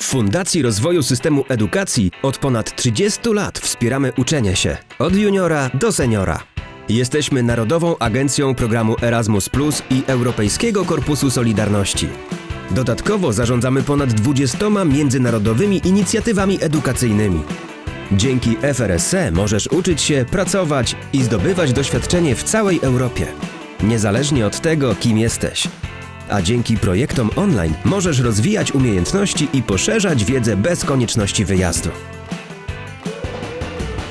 W Fundacji Rozwoju Systemu Edukacji od ponad 30 lat wspieramy uczenie się od juniora do seniora. Jesteśmy Narodową Agencją Programu Erasmus Plus i Europejskiego Korpusu Solidarności. Dodatkowo zarządzamy ponad 20 międzynarodowymi inicjatywami edukacyjnymi. Dzięki FRSC możesz uczyć się, pracować i zdobywać doświadczenie w całej Europie, niezależnie od tego, kim jesteś. A dzięki projektom online możesz rozwijać umiejętności i poszerzać wiedzę bez konieczności wyjazdu.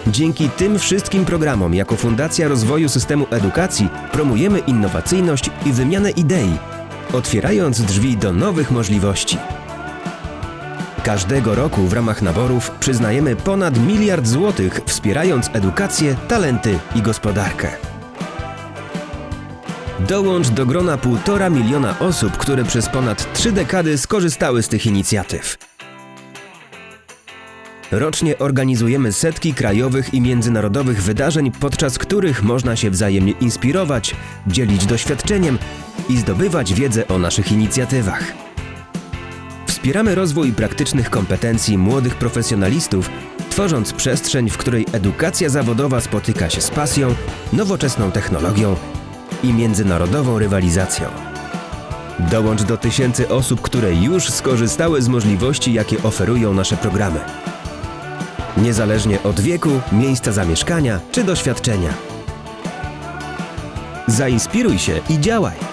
Dzięki tym wszystkim programom jako Fundacja Rozwoju Systemu Edukacji promujemy innowacyjność i wymianę idei, otwierając drzwi do nowych możliwości. Każdego roku w ramach naborów przyznajemy ponad miliard złotych, wspierając edukację, talenty i gospodarkę. Dołącz do grona półtora miliona osób, które przez ponad trzy dekady skorzystały z tych inicjatyw. Rocznie organizujemy setki krajowych i międzynarodowych wydarzeń, podczas których można się wzajemnie inspirować, dzielić doświadczeniem i zdobywać wiedzę o naszych inicjatywach. Wspieramy rozwój praktycznych kompetencji młodych profesjonalistów, tworząc przestrzeń, w której edukacja zawodowa spotyka się z pasją, nowoczesną technologią i międzynarodową rywalizacją. Dołącz do tysięcy osób, które już skorzystały z możliwości, jakie oferują nasze programy. Niezależnie od wieku, miejsca zamieszkania czy doświadczenia. Zainspiruj się i działaj!